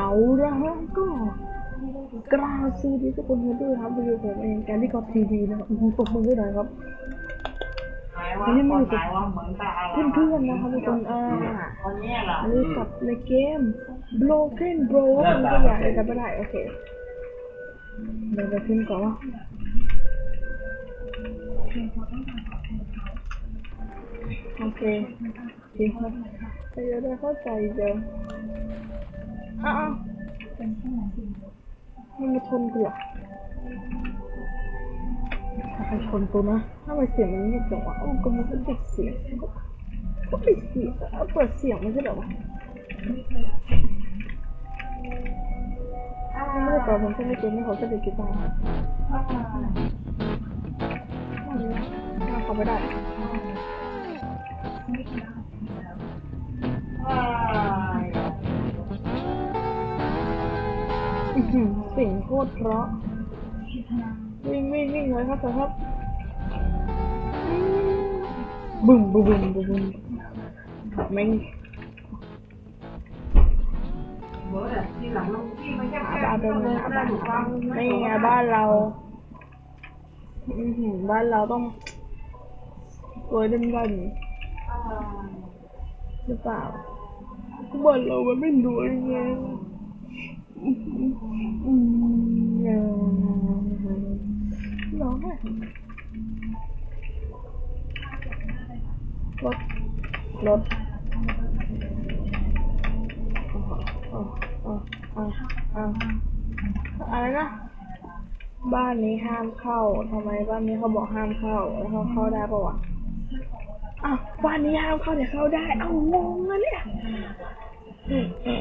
เอาละฮะก็กราบสวัสดีทุกคนด้วยครับวิดีโอผมเองแกลี่กอล์ฟทีวีนะครับปรบมือด้วยหน่อยครับนี่มันกับเพื่อนๆนะครับทุกคนอ่าอันนี้กับในเกม Broken Bro มันก็อย่างไรกันไม่ได้โอเคเดี๋ยวจะพิมพ์ก่อนว่าโอเคพิมพ์ครับแต่จะได้เข้าใจเจอ อ้าวมันมาชนกูเหรอถ้าใครชนกูนะ ถ้ามันเสียงมันเงียบจังวะโอ้ก็มันก็ปิดเสียงก็ก็ปิดเสียงเอาเปิดเสียงไม่ใช่เหรอวะไม่ได้ต่อผมแค่ไม่เกมไม่ขอแค่เด็กกีตาร์เขาไม่ได้ เสิ่งโคตรเพราะ วิ่งวิ่งวิ่งเลยครับแต่ครับบึ้มบึ้มบึ้มบึ้มบึ้มแม่งอที่หลังที่มันแค่หาบ้านเป็นหาไม่ไงบ้านเราบ้านเราต้องรวยเด่นดันหรือเปล่าบ้านเรามันไม่รวยไง ร้องไห้รถรถอ๋ออ๋ออ๋ออ๋ออะไรนะ บ้านนี้ห้ามเข้าทำไมบ้านนี้เขาบอกห้ามเข้า แล้วเขาเข้าได้ปะวะอ้าวบ้านนี้ห้ามเข้าแต่เข้าได้ เอ้างงอะเนี่ย อืมอื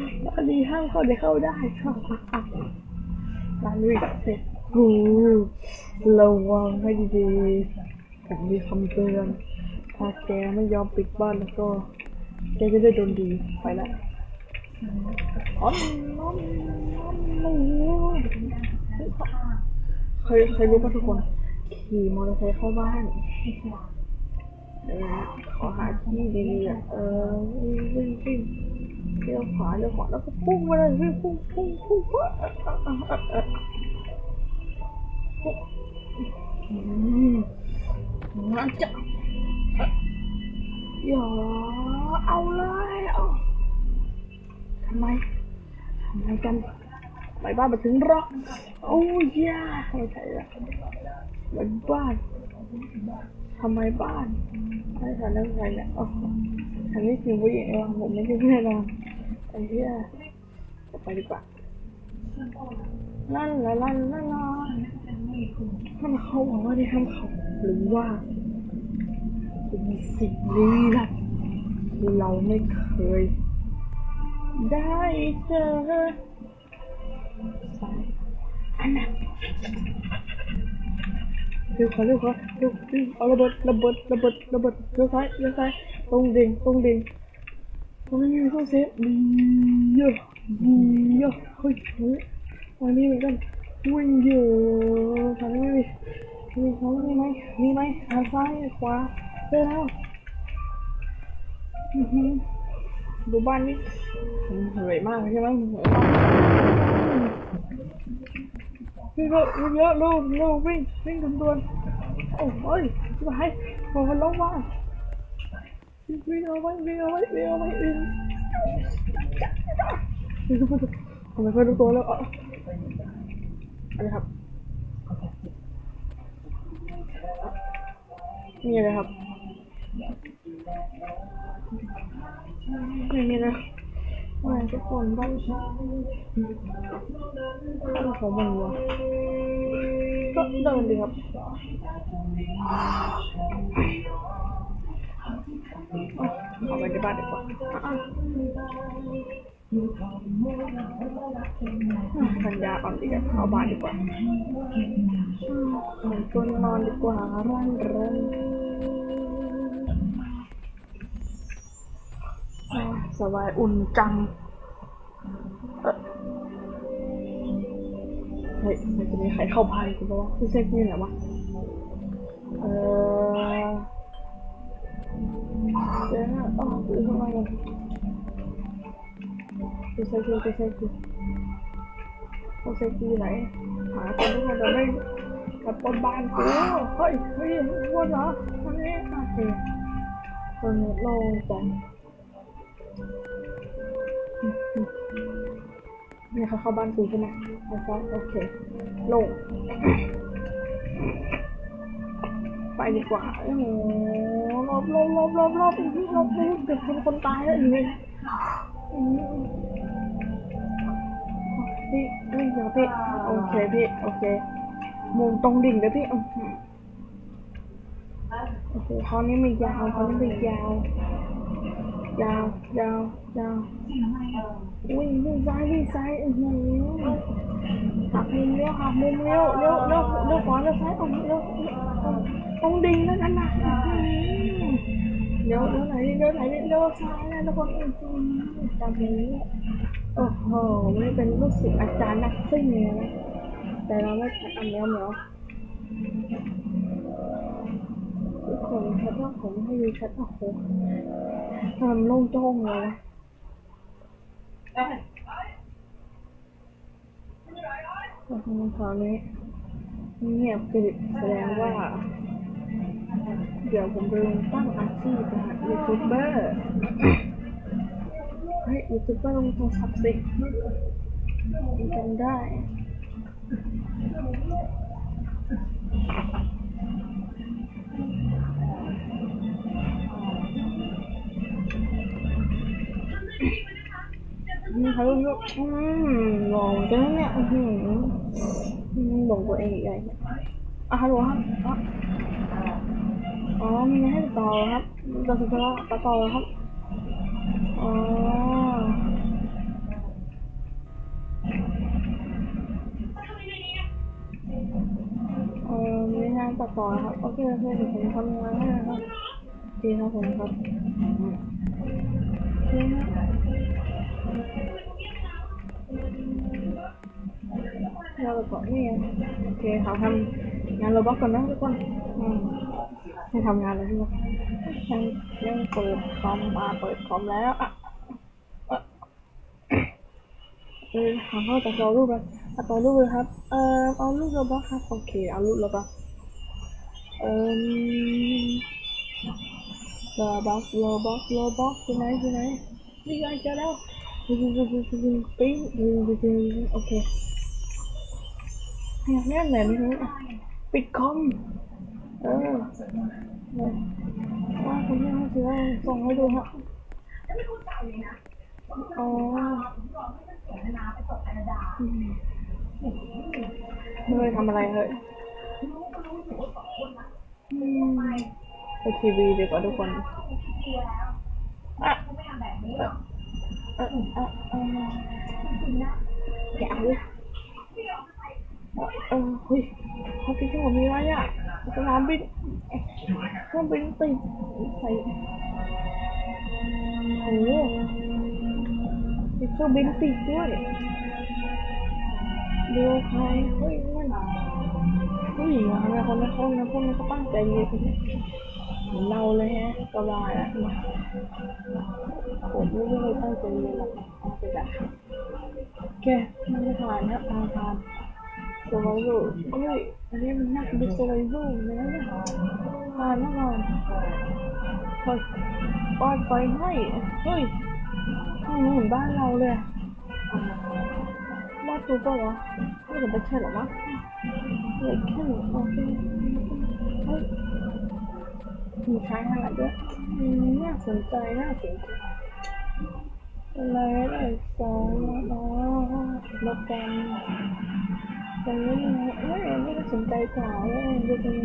มบ้านนี้ห้ามเขาแต่เข้าได้ค่ะบ้านนี้เสร็จกูระวังให้ดีๆผมมีคำเตือนถ้าแกไม่ยอมปิดบ้านแล้วก็ แกจะได้โดนดีไปแล้วอ๋อน้องน้องเคยเคยรู้ป่ะทุกคน ขี่มอเตอร์ไซค์เข้าบ้านเออขอหาที่ดีๆเออวิ่งวิ่ง เลี้ยวขวาเลี้ยวขวาแล้วก็พุ่งมาเลยวิ่งพุ่งพุ่งพุ่งพุ่งอืมงั้นจะอย่าเอาเลยเอาทำไมทำไมกันไปบ้านมาถึงรอกโอ้ยยาไม่ใช่ละไปบ้านทำไมบ้านไม่ใช่เรื่องเนี่ยโอ้ฉันไม่จริงผู้หญิงเองผมไม่ใช่เพื่อนหรอกไอ้ เหี้ยไปดีกว่านั่นละนั่นละนั่นละห้ามเขาบอกว่าได้ห้ามเขาหรือว่าจะมีสิ่งลี้ลับที่เราไม่เคย ได้เจออันนั้นเร็วขอเร็วขอเร็วเร็วเอาระเบิดระเบิดระเบิดระเบิดเลี้ยวซ้ายเลี้ยวซ้ายตรงดิ่งตรงดิ่ง ตรงนี้มีตู้เซฟดีเยอะดีเยอะเฮ้ยเฮ้ยอันนี้เหมือนกันวิ่งเยอะทางนี้มีมีเขามีไหมมีไหมทางซ้ายขวาเจอแล้วอือหือดูบ้านนี้เหนื่อยมากใช่ไหมเหนื่อยมากวิ่งเยอะวิ่งเยอะเร็วเร็ววิ่งวิ่งทำดวนโอ้โอ้ยไปโอ้มันล้มว่า วิ่งเอาไว้วิ่งเอาไว้วิ่งเอาไว้วิ่งวิ่งทำไมเพื่อนรู้ตัวแล้วอะอะไรครับนี่อะไรครับนี่นี่นะว่ทุกคนบ้านฉันข้าวขอมันวะก็เดินดีครับ เอาไปในบ้านดีกว่าปัญญาก่อนดีกันเข้าบ้านดีกว่าเหมือนตัวนอนดีกว่าร่างเริงอะสบายอุ่นจังเฮ้ยมันจะมีใครเข้าบ้านกูปะวะพี่เซ็กนี่แหละวะเออ เดี๋ยวนะอ๋อดูข้างในกันกูใส่กูกูใส่กูกูใส่กูไหนหาคนทุกคนจะไม่กับ ดีกว่า โอ้โหรอบรอบรอบรอบรอบอีกทีรอบรอบเกือบคนคนตายแล้วอีกเลยพี่พี่เดี๋ยวพี่ โอเคพี่ โอเค มุมตรงดิ่งเลยพี่อื้อหือโอ้โหเขานี่ไม่ยาวเขานี่ไม่ยาว ยาวยาวยาวอุ้ยวิ่ซ้ายวิ่ซ้ายอือหือ หักมุมเลี้ยวหักมุมเลี้ยวเลี้ยวเลี้ยวเลี้ยวขวาเลี้ยวซ้ายเอาเลี้ยวเลี้ยวตรงดิ่งแล้วกันนะเลี้ยวเลี้ยวไหนเลี้ยวไหนเลี้ยวซ้ายนะทุกคนอื้อหือตามนี้โอ้โหนี่เป็นลูกศิษย์อาจารย์นักซิ่งเลยนะแต่เราไม่ทันอันเนี้ยเหมียวทุกคนแคปว่าผมให้ดูชัดโอ้โหทำโล่งโจ้งเลยนะ โอ้โหคราวนี้เงียบกริบแสดงว่า เดี๋ยวผมเริ่มตั้งอาชีพนะฮะยูทูบเบอร์เฮ้ยยูทูบเบอร์ลงโทรศัพท์สิจำได้ นี่เขาลูกอืมหล่อเหมือนกันนะเนี่ยอือหืออืมหลงตัวเองอีกไงอะฮัลโหลครับอ๋อมีให้ต่อครับต่อติดละต่อต่อครับอ๋อเออมีให้ติดต่อครับโอเคโอเคเดี๋ยวผมทำงานให้นะครับดีครับผมครับอืมโอ เคครับเราไปก่อนนี่ไงโอเคเขาทำงานโรบอทก่อนนะทุกคนให้ทำงานเลยทุกคนยังยังเปิดคอมมาเปิดคอมแล้วอะเออหาเข้าจากจอรูปเลยเอาต่อรูปเลยครับ เออเอารูปโรบอทครับโอเคเอารูปโรบอทเออโรบอทโรบอทโรบอทที่ไหนที่ไหนนี่ไงเจอแล้ว ปิ๊งโอเคอยากเล่นแบบนี้ปิดคอม เออว่าคุณแม่เขาจะส่งให้ดูฮะอ๋อไม่ได้ทำอะไรเลยไปทีวีดีกว่าทุกคนอะ เออเออเออเออแกะเลยเออเฮ้ยเขาคิดว่ามีอะไรอะสนามบินเครื่องบินติดใส่โอ้โหมีเครื่องบินติดด้วยดูใครเฮ้ยนั่นผู้หญิงอะทำไมคนนั้นเขานะพวกนั้นเขาตั้งใจเรียนเหมือนเราเลยฮะกบาอะ ผมไม่ได้ตั้งใจเรียนหรอกแต่แบบแกมันไม่ผ่านนะผ่านผ่านสไลเวอร์เฮ้ยอันนี้มันน่าจะเป็นสไลเวอร์นะเนี่ยผ่านแน่นอนเฮ้ยป้อนไฟให้เฮ้ยห้องนี้เหมือนบ้านเราเลยอะบ้านตูเปล่าวะไม่จะเป็นใช่หรอวะเฮ้ยแค่หนูโอเคเฮ้ยมีชายหาดด้วยอืมน่าสนใจน่าสนใจอะ ไรอะไรสองอ๋อรถกันตรงนี้นะเอ้ยไม่ได้สนใจกว่าเลยดูเป็น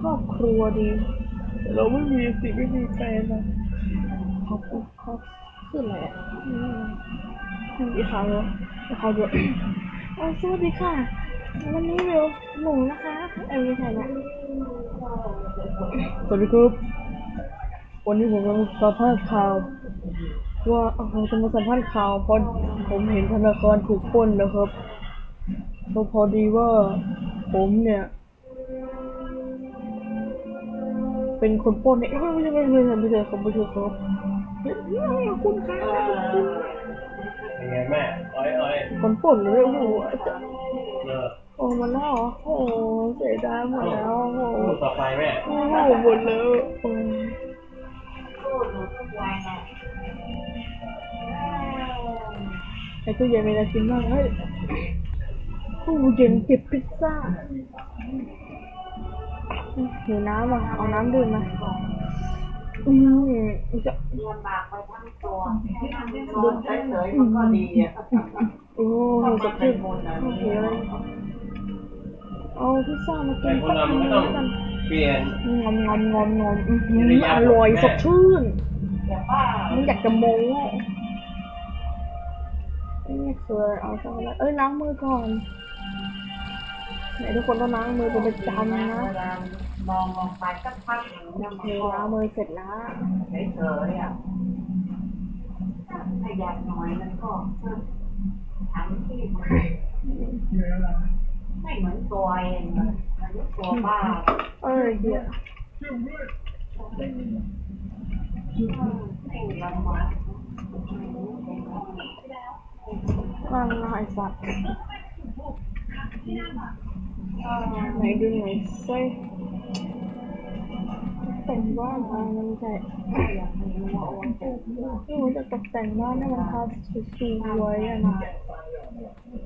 ครอบครัวดีแต่เราไม่มีสิไม่มีแฟนนะขอบคุณครับคืออะไรอะอืมมีข่าวเหรอมีข่าวยอะอ๋อสวัสดีค่ะ วันนี้เร็วหนูนะคะเออไม่ใช่นะสวัสดีครับ วันนี้ผมกำลังสัมภาษณ์ข่าว ว่าเราจะมาสัมภาษณ์ข่าวเพราะผมเห็นธนาคารถูกปล้นนะครับก็พอดีว่าผมเนี่ย เป็นคนปล้นเนี่ยไม่ไม่ใช่ไม่ใช่ไม่ใช่ไม่ใช่ครับไม่ใช่ครับเฮ้ยคุณคะคุณเป็นไงแม่อ้อยอ้อยคนป่นเลยโอ้โหเออโอ้มันแล้วเหรอโอ้โหเสียดายหมดแล้วโอ้โหพูดต่อไปแม่โอ้โหหมดเลย ตู้เย็นมีอะไรกินบ้างเฮ้ยตู้เย็นเก็บพิซซ่าหิวน้ำอะเอาน้ำดื่มมาอืมจะลำบากไปทั้งตัวนอนเฉยๆมันก็ดีอะโอ้โหสดชื่นโอเคเลยเอาพิซซ่ามากิแต่นคนเรามันก็ต้องเปลี่ยนงอมงอมงอมงอมอื้อหืออร่อยสดชื่นแต่ป้ามันอยากจะโม้ นี่คือเอาช็อกโกแลตเอ้ยล้างมือก่อนไหนทุกคนต้องล้างมือเป็นประจำนะเวลามองลงไปสักพักหนึ่งเนี่ยโอมันเคก็ล้างมือเสร็จแล้วเฉยๆอะถ้าอยากหน่อยมันก็ทำที่มันไม่เหมือนตัวเองมันเหมือนตัวป้าเอ้ยเหี้ยไม่ลำบาก นั่งไอ้สัตว์ไหนดูหน่อยสิแต่งบ้านอะไรมันใช่ที่มันจะตกแต่งบ้านให้มันทาสวยๆอะนะ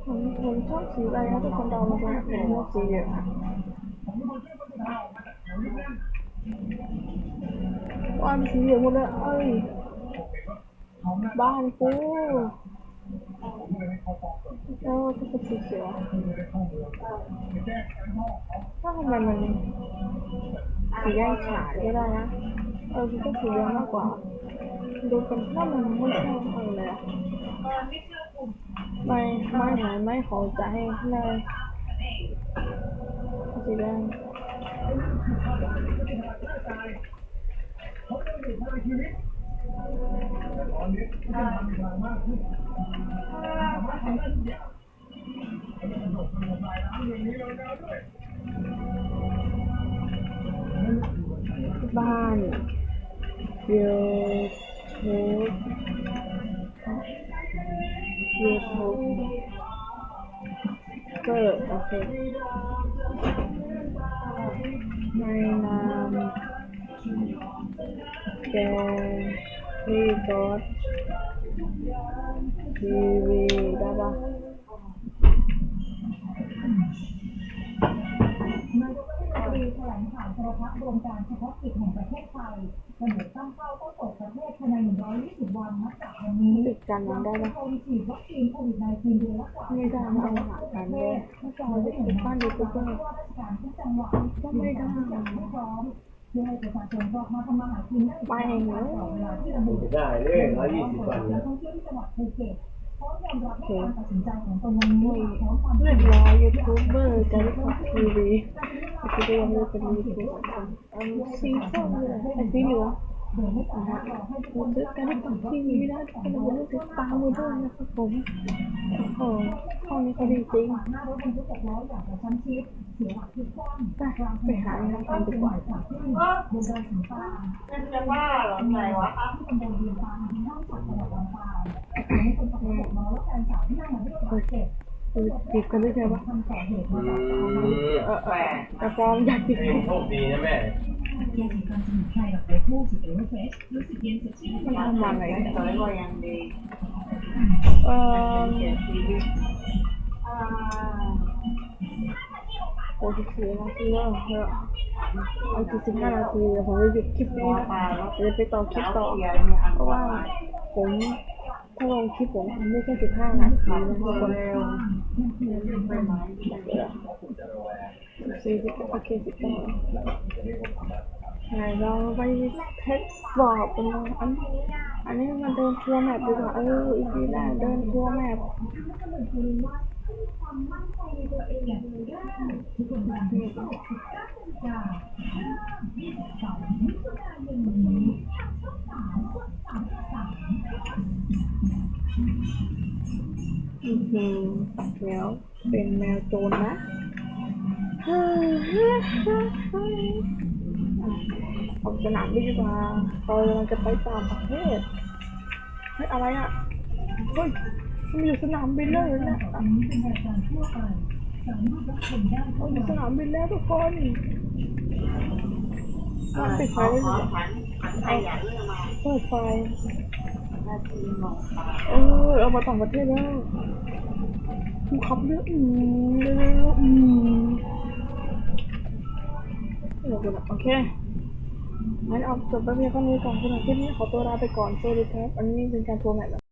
ผมผมชอบสีอะไรนะทุกคนเดามาจากผมชอบสีเหลืองบ้านสีเหลืองหมดเลยเอ้ยบ้านกู แล้วก็เป็นสีเขียวถ้าทำไมมันสีแดงฉานก็ได้นะเออคือก็สีเหลืองมากกว่า ดูเป็นถ้ามันไม่ใช่เออเลยอะไม่ไม่ไม่ไม่ขอใจเลยสีแดงบ้านยูทูบยูทูบเกิดในนามแกรี บอสทีวีได้ปะนายกรัฐมนตรีแถลงข่าวโทรทัศน์รวมกเฉพาะกิจแห่งประเทศไทยกำหนดตั้งเป้าต้องเปิดประเทศภายในนนับจาก วันนี้ติดกันนั้นได้ปะโควิดฉีดวัคซีนโควิด -19 เดือนละกว่าไม่ได้มาเอาหากันเลยไม่จะเอาเด็กติดบ้านยูทูบเบอร์ว่าราชการทุกจังหวัดก็ไม่ได้ทุกอย่างให้ พร้อมเพื่อให้ประชาชนออกมาทำมาหากินได้ไปเองเหรอต่อเวลาที่ระบุจะได้เลยร้อยยี่สิบวันนันะกท่องเที่ยวที่จังหวัดภูเก็ตพร้อมยอมรับในการตัดสินใจของตนวันนี้พร้อมความเรียบร้อยยูทูบเบอร์จะได้ขับทีวีทีวียังไม่เป็นยูทูบอันสีส้มเลยไอ้สีเหลือง โดยไม่สามารถรอให้ทุกคผมนซื้อการได้ขับทีวีได้ทุกคนเลยติดตามมาด้วยนะครับผมโอ้ข้อนี้เขาดีจริงหน้ารถบรรทุกหกล้อยางกระชั้นชิดเสียหลักพลิกคว่ำไปหาอะไรทำดีกว่าจากที่นดอยสีฟ้าเป็นจะว่าหรอไงวะที่ตำบลเวียงปานอำเภอห้างฉัดจังหวัดลำปางให้คนขับรถหกล้อและแฟนสาวที่นั่งมาด้วยบาดเจ็บเออจีบกันได้ไงวะทำก่เหตุมาจากมเออแต่ฟอมอยากจีบเองโชคดีนะแม่ กี่ยวกับการสมุนไพรกับไปพูดสุดเอเฟสรู้สึกเย็นสดชื่นไม่ทำมาไหนเฉยๆก็ยังดีเออเสียชีวิตอ่าโอ้สิบสี่นาทีแล้วเออเอาสี่สิบห้านาทีเดียวผมจะหยุดคลิปนี้นะปลาแล้วเดี๋ยวไปต่อคลิปต่อเสียเนี่ยอันเพราะว่าผม ถ้าลงคลิปผมทำได้แค่สิบห้านาทีนะทุกคนเร็วสี่สิบโอเคสิบเก้าไหนเราไปเทสสอบกันอันอันนี้มาเดินทัวร์แมพดีกว่าเอออีพีแรกเดินทัวร์แมพความมั่นใจในตัวเองอย่างมีย่าทุกคนดังที่สุด19นาฬิกา22มิถุนายนนี้ทางช่อง3กด33อือหือแล้วเป็นแมวโจรนะเฮ้ยออกสนามบินดีกว่าเรากำลังจะไปต่างประเทศเฮ้ยอะไรอะเฮ้ยมันอยู่สนามบินแล้วเหรอเนี่ยอันนี้เป็นรายการทั่วไปสามารถรับชมได้เราอยู่สนามบินแล้วทุกคนมันปิดไฟขอไว้ขเลอยฉันฉันใครอยากเรื่องมาเปิดไฟห นาทีหมองตาเออเอามาต่างประเทศแล้วกูขับเรืออืมเร็วๆอืมเดี๋ยวก่อนนะโอเคงั้นเอาจบไปเพียงเท่านี้ก่อนสำหรับคลิปนี้ขอตัวลาไปก่อนสวัสดีครับอันนี้เป็นการทัวร์แมท